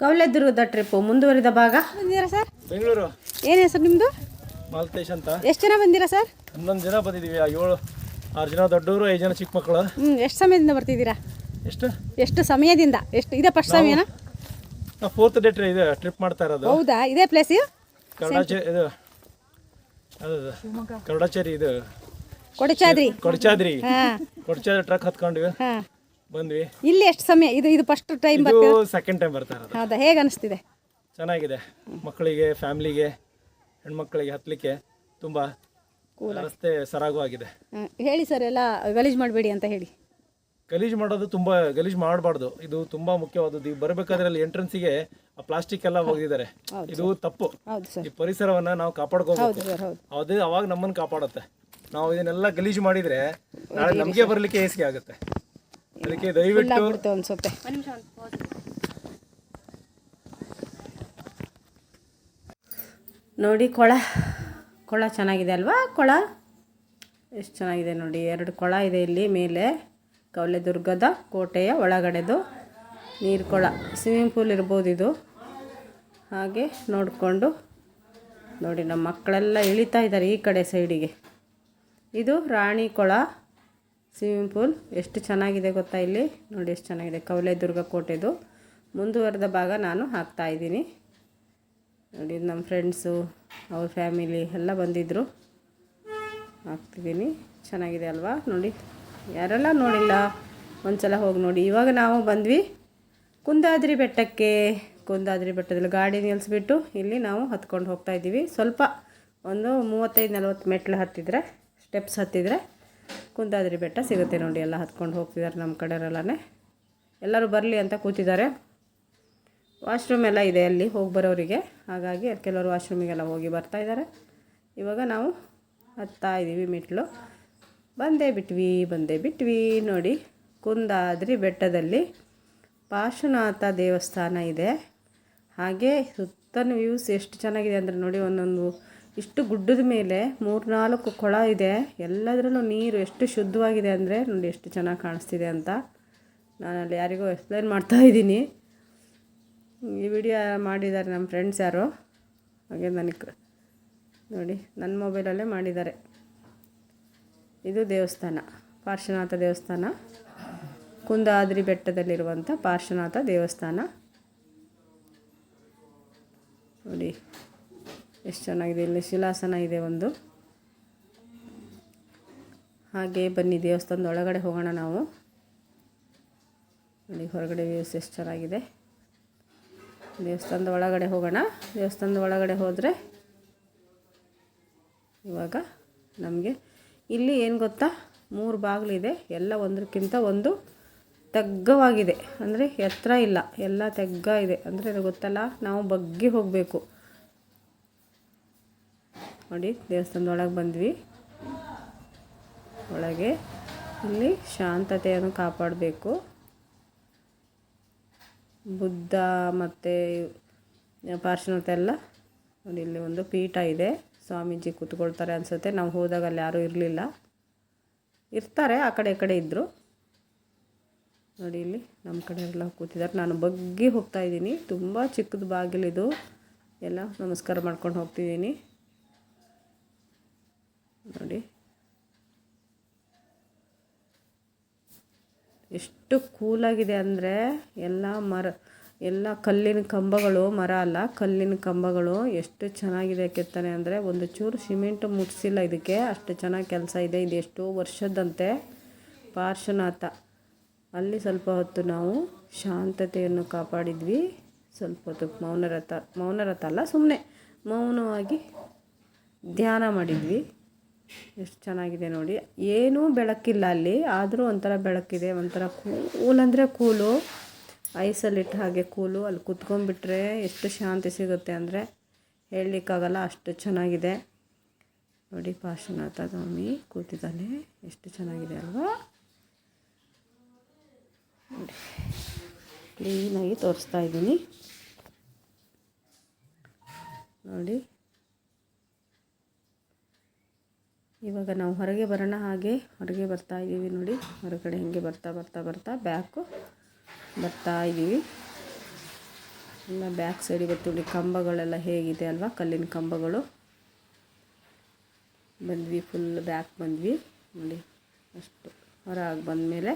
ಕವಲೆದುರ್ಗದ trip ಮುಂದುವರಿದ ಭಾಗ? ಬಂದಿರಾ ಸರ್? ಬೆಂಗಳೂರು. ಏನು ಹೆಸರು ನಿಮ್ಮದು ಮಾಲ್ತೇಶ್ ಅಂತ. ಎಷ್ಟು ಜನ ಬಂದಿರಾ ಸರ್? ಹನ್ನೊಂದು ಜನ ಬಂದಿದ್ದೀವಿ. ಆ ಏಳು ಆರು ಜನ ದೊಡ್ಡವರು ಐದು ಜನ ಚಿಕ್ಕ ಮಕ್ಕಳು. ಹ್ಞೂ ಎಷ್ಟು ಸಮಯದಿಂದ ಬರ್ತಿದ್ದೀರಾ? ಎಷ್ಟು? ಎಷ್ಟು ಸಮಯದಿಂದ? ಎಷ್ಟು ಇದೆ ಫಸ್ಟ್ ಸಮಯನಾ? ನಾವು ಫೋರ್ತ್ ಡೇ ಟ್ರಿ ಇದು ಟ್ರಿಪ್ ಮಾಡ್ತಾ ಇರೋದು. ಹೌದಾ? ಇದೇ ಪ್ಲೇಸ್ ಕರಡಾಚೆ ಇದು ಅದು ಕರ್ಡಾಚೇರಿ ಇದು. ಕೊಡಚಾದ್ರಿ. ಕೊಡಚಾದ್ರಿ. ಹಾಂ. ಕೊಡಚಾದ್ರಿ ಟ್ರಕ್ ಹತ್ಕೊಂಡ್ವಿ ಹಾಂ. ಬಂದ್ವಿ. ಇಲ್ಲಿ ಎಷ್ಟು ಸಮಯ ಇದು ಇದು ಫಸ್ಟ್ ಟೈಮ್ ಬರ್ತೀವಿ ಸೆಕೆಂಡ್ ಟೈಮ್ ಬರ್ತಾ ಇರೋದು. ಹೌದಾ ಹೇಗೆ ಅನಿಸ್ತಿದೆ? ಚೆನ್ನಾಗಿದೆ. ಮಕ್ಕಳಿಗೆ ಫ್ಯಾಮಿಲಿಗೆ ಹೆಣ್ಮಕ್ಳಿಗೆ ಹತ್ತಲಿಕ್ಕೆ ತುಂಬ ರಸ್ತೆ ಸರಾಗವಾಗಿದೆ ಹೇಳಿ ಸರ್ ಎಲ್ಲ ಗಲೀಜು ಮಾಡಬೇಡಿ ಅಂತ ಹೇಳಿ. ಗಲೀಜು ಮಾಡೋದು ತುಂಬಾ ಗಲೀಜು ಮಾಡಬಾರ್ದು. ಇದು ತುಂಬಾ ಮುಖ್ಯವಾದದ್ದು. ಈಗ ಬರಬೇಕಾದ್ರೆ ಅಲ್ಲಿ ಎಂಟ್ರೆನ್ಸಿಗೆ ಆ ಪ್ಲಾಸ್ಟಿಕ್ ಎಲ್ಲ ಹೋಗಿದ್ದಾರೆ. ಇದು ತಪ್ಪು. ಈ ಪರಿಸರವನ್ನ ನಾವು ಕಾಪಾಡ್ಕೋಬೇಕು. ಅದೇ ಅವಾಗ ನಮ್ಮನ್ನು ಕಾಪಾಡುತ್ತೆ. ನಾವು ಇದನ್ನೆಲ್ಲ ಗಲೀಜು ಮಾಡಿದ್ರೆ ನಾಳೆ ನಮಗೆ ಬರಲಿಕ್ಕೆ ಹೇಸಿಗೆ ಆಗುತ್ತೆ. ಅದಕ್ಕೆ ದಯವಿಟ್ಟು ಅನ್ಸುತ್ತೆ. ನೋಡಿ ಕೊಳ. ಕೊಳ ಚೆನ್ನಾಗಿದೆ ಅಲ್ವಾ? ಕೊಳ? ಎಷ್ಟು ಚೆನ್ನಾಗಿದೆ ನೋಡಿ. ಎರಡು ಕೊಳ ಇದೆ ಇಲ್ಲಿ ಮೇಲೆ. ಕವಲೆದುರ್ಗದ ಕೋಟೆಯ ಒಳಗಡೆದು ನೀರು ಕೊಳ ಸ್ವಿಮ್ಮಿಂಗ್ ಪೂಲ್ ಇರ್ಬೋದು ಇದು. ಹಾಗೆ ನೋಡಿಕೊಂಡು ನೋಡಿ ನಮ್ಮ ಮಕ್ಕಳೆಲ್ಲ ಇಳಿತಾ ಇದ್ದಾರೆ ಈ ಕಡೆ ಸೈಡಿಗೆ ಇದು ರಾಣಿ ಕೊಳ. ಸ್ವಿಮ್ಮಿಂಗ್ ಪೂಲ್ ಎಷ್ಟು ಚೆನ್ನಾಗಿದೆ ಗೊತ್ತಾ ಇಲ್ಲಿ? ನೋಡಿ ಎಷ್ಟು ಚೆನ್ನಾಗಿದೆ. ಕವಲೆದುರ್ಗ ಕೋಟೆದು. ಮುಂದುವರೆದ ಭಾಗ ನಾನು ಹಾಕ್ತಾ ಇದ್ದೀನಿ. ನೋಡಿ, ನಮ್ಮ ಫ್ರೆಂಡ್ಸು ಅವ್ರ ಫ್ಯಾಮಿಲಿ ಎಲ್ಲ ಬಂದಿದ್ದರು ಹಾಕ್ತಿದ್ದೀನಿ. ಚೆನ್ನಾಗಿದೆ ಅಲ್ವಾ? ನೋಡಿ, ಯಾರೆಲ್ಲ ನೋಡಿಲ್ಲ? ಒಂದ್ಸಲ ಹೋಗಿ ನೋಡಿ. ಇವಾಗ ನಾವು ಬಂದ್ವಿ ಕುಂದಾದ್ರಿ ಬೆಟ್ಟಕ್ಕೆ. ಕುಂದಾದ್ರಿ ಬೆಟ್ಟದಲ್ಲಿ ಗಾಡಿ ನಿಲ್ಲಿಸ್ಬಿಟ್ಟು ಇಲ್ಲಿ ನಾವು ಹತ್ಕೊಂಡು ಹೋಗ್ತಾಯಿದ್ದೀವಿ ಸ್ವಲ್ಪ ಒಂದು ಮೂವತ್ತೈದು ನಲ್ವತ್ತು ಮೆಟ್ಲು ಹತ್ತಿದ್ರೆ ಸ್ಟೆಪ್ಸ್ ಹತ್ತಿದ್ರೆ. ಕುಂದಾದ್ರಿ ಬೆಟ್ಟ ಸಿಗುತ್ತೆ ನೋಡಿ, ಎಲ್ಲ ಹತ್ಕೊಂಡು ಹೋಗ್ತಿದ್ದಾರೆ ನಮ್ಮ ಕಡೆಯವರೆಲ್ಲನೇ. ಎಲ್ಲರೂ ಬರಲಿ ಅಂತ ಕೂತಿದ್ದಾರೆ. ವಾಶ್ರೂಮ್ ಎಲ್ಲ ಇದೆ ಅಲ್ಲಿ ಹೋಗಿ ಬರೋರಿಗೆ. ಹಾಗಾಗಿ ಕೆಲವರು ವಾಶ್ರೂಮಿಗೆಲ್ಲ ಹೋಗಿ ಬರ್ತಾ ಇದ್ದಾರೆ. ಇವಾಗ ನಾವು ಹತ್ತಾ ಇದ್ದೀವಿ ಮೆಟ್ಲು. ಬಂದೇ ಬಿಟ್ವಿ ಬಂದೇ ಬಿಟ್ವಿ. ನೋಡಿ, ಕುಂದಾದ್ರಿ ಬೆಟ್ಟದಲ್ಲಿ ಪಾರ್ಶ್ವನಾಥ ದೇವಸ್ಥಾನ ಇದೆ. ಹಾಗೆ ಸುತ್ತಲೂ ವ್ಯೂಸ್ ಎಷ್ಟು ಚೆನ್ನಾಗಿದೆ ಅಂದರೆ ನೋಡಿ, ಒಂದೊಂದು ಇಷ್ಟು ಗುಡ್ಡದ ಮೇಲೆ ಮೂರ್ನಾಲ್ಕು ಕೊಳ ಇದೆ. ಎಲ್ಲದರಲ್ಲೂ ನೀರು ಎಷ್ಟು ಶುದ್ಧವಾಗಿದೆ ಅಂದರೆ ನೋಡಿ ಎಷ್ಟು ಚೆನ್ನಾಗಿ ಕಾಣಿಸ್ತಿದೆ ಅಂತ ನಾನು ಅಲ್ಲಿ ಯಾರಿಗೂ ಎಕ್ಸ್ಪ್ಲೈನ್ ಮಾಡ್ತಾ ಇದ್ದೀನಿ. ಈ ವಿಡಿಯೋ ಮಾಡಿದ್ದಾರೆ ನಮ್ಮ ಫ್ರೆಂಡ್ಸ್ ಯಾರು? ಹಾಗೆ ನನಗೆ ನೋಡಿ, ನನ್ನ ಮೊಬೈಲಲ್ಲೇ ಮಾಡಿದ್ದಾರೆ. ಇದು ದೇವಸ್ಥಾನ, ಪಾರ್ಶ್ವನಾಥ ದೇವಸ್ಥಾನ. ಕುಂದಾದ್ರಿ ಬೆಟ್ಟದಲ್ಲಿರುವಂಥ ಪಾರ್ಶ್ವನಾಥ ದೇವಸ್ಥಾನ. ನೋಡಿ ಎಷ್ಟು ಚೆನ್ನಾಗಿದೆ? ಇಲ್ಲಿ ಶಿಲಾಸನ ಇದೆ ಒಂದು. ಹಾಗೆ ಬನ್ನಿ, ದೇವಸ್ಥಾನದ ಒಳಗಡೆ ಹೋಗೋಣ ನಾವು. ನೋಡಿ ಹೊರಗಡೆ ವ್ಯೂಸ್ ಎಷ್ಟು ಚೆನ್ನಾಗಿದೆ. ದೇವಸ್ಥಾನದ ಒಳಗಡೆ ಹೋಗೋಣ. ದೇವಸ್ಥಾನದ ಒಳಗಡೆ ಹೋದರೆ ಇವಾಗ ನಮಗೆ ಇಲ್ಲಿ ಏನು ಗೊತ್ತಾ? ಮೂರು ಬಾಗಿಲಿದೆ. ಎಲ್ಲ ಒಂದಕ್ಕಿಂತ ಒಂದು ತಗ್ಗವಾಗಿದೆ. ಅಂದರೆ ಎತ್ತರ ಇಲ್ಲ. ಎಲ್ಲ ತೆಗ್ಗ ಇದೆ. ಅಂದರೆ ಅದು ಗೊತ್ತಲ್ಲ? ನಾವು ಬಗ್ಗಿ ಹೋಗಬೇಕು. ನೋಡಿ, ದೇವಸ್ಥಾನದೊಳಗೆ ಬಂದ್ವಿ. ಒಳಗೆ ಇಲ್ಲಿ ಶಾಂತತೆಯನ್ನು ಕಾಪಾಡಬೇಕು. ಬುದ್ಧ ಮತ್ತು ಪಾರ್ಶ್ವನಾಥ ಎಲ್ಲ ನೋಡಿ, ಇಲ್ಲಿ ಒಂದು ಪೀಠ ಇದೆ. ಸ್ವಾಮೀಜಿ ಕೂತ್ಕೊಳ್ತಾರೆ ಅನಿಸುತ್ತೆ. ನಾವು ಹೋದಾಗ ಅಲ್ಲಿ ಯಾರೂ ಇರಲಿಲ್ಲ. ಇರ್ತಾರೆ, ಆ ಕಡೆ ಈ ಕಡೆ ಇದ್ದರು ನೋಡಿ, ಇಲ್ಲಿ ನಮ್ಮ ಕಡೆ ಎಲ್ಲ ಕೂತಿದ್ದಾರೆ. ನಾನು ಬಗ್ಗಿ ಹೋಗ್ತಾ ಇದ್ದೀನಿ. ತುಂಬ ಚಿಕ್ಕದು ಬಾಗಿಲಿದು. ಎಲ್ಲ ನಮಸ್ಕಾರ ಮಾಡ್ಕೊಂಡು ಹೋಗ್ತಿದ್ದೀನಿ. ನೋಡಿ. ಎಷ್ಟು ಕೂಲಾಗಿದೆ ಅಂದರೆ ಎಲ್ಲ ಮರ, ಎಲ್ಲ ಕಲ್ಲಿನ ಕಂಬಗಳು, ಮರ ಅಲ್ಲ, ಕಲ್ಲಿನ ಕಂಬಗಳು ಎಷ್ಟು ಚೆನ್ನಾಗಿದೆ ಕೆತ್ತನೆ ಅಂದರೆ ಒಂದು ಚೂರು ಸಿಮೆಂಟ್ ಮುಟ್ಸಿಲ್ಲ ಇದಕ್ಕೆ, ಅಷ್ಟು ಚೆನ್ನಾಗಿ ಕೆಲಸ ಇದೆ. ಇದು ಎಷ್ಟೋ ವರ್ಷದಂತೆ ಪಾರ್ಶ್ವನಾಥ. ಅಲ್ಲಿ ಸ್ವಲ್ಪ ಹೊತ್ತು ನಾವು ಶಾಂತತೆಯನ್ನು ಕಾಪಾಡಿದ್ವಿ. ಸ್ವಲ್ಪ ಹೊತ್ತು ಮೌನರಥ ಮೌನರಥ ಅಲ್ಲ ಸುಮ್ಮನೆ ಮೌನವಾಗಿ ಧ್ಯಾನ ಮಾಡಿದ್ವಿ. ಎಷ್ಟು ಚೆನ್ನಾಗಿದೆ ನೋಡಿ. ಏನೂ ಬೆಳಕಿಲ್ಲ ಅಲ್ಲಿ. ಆದರೂ ಒಂಥರ ಬೆಳಕಿದೆ, ಒಂಥರ ಕೂಲ್ ಅಂದರೆ ಕೂಲು ಐಸಲ್ಲಿಟ್ಟ ಹಾಗೆ ಕೂಲು ಅಲ್ಲಿ ಕುತ್ಕೊಂಡ್ಬಿಟ್ರೆ ಎಷ್ಟು ಶಾಂತಿ ಸಿಗುತ್ತೆ ಅಂದರೆ ಹೇಳಲಿಕ್ಕಾಗಲ್ಲ, ಅಷ್ಟು ಚೆನ್ನಾಗಿದೆ. ನೋಡಿ ಪಾರ್ಶ್ವನಾಥ ಸ್ವಾಮಿ ಕೂತಿದ್ದಾನೆ. ಎಷ್ಟು ಚೆನ್ನಾಗಿದೆ ಅಲ್ವಾ? ನೋಡಿ ಕ್ಲೀನಾಗಿ ತೋರಿಸ್ತಾ ಇದ್ದೀನಿ. ನೋಡಿ ಇವಾಗ ನಾವು ಹೊರಗೆ ಬರೋಣ ಹಾಗೆ. ಹೊರಗೆ ಬರ್ತಾ ಇದ್ದೀವಿ ನೋಡಿ. ಹೊರಗಡೆ ಹಿಂಗೆ ಬರ್ತಾ ಬರ್ತಾ ಬರ್ತಾ ಬ್ಯಾಕು ಬರ್ತಾ ಇದ್ದೀವಿ. ಎಲ್ಲ ಬ್ಯಾಕ್ ಸೈಡ್ ಇವತ್ತು ನೋಡಿ. ಕಂಬಗಳೆಲ್ಲ ಹೇಗಿದೆ ಅಲ್ವಾ? ಕಲ್ಲಿನ ಕಂಬಗಳು. ಬಂದ್ವಿ ಫುಲ್ ಬ್ಯಾಕ್ ಬಂದ್ವಿ. ನೋಡಿ, ಅಷ್ಟು ಹೊರಗೆ ಬಂದಮೇಲೆ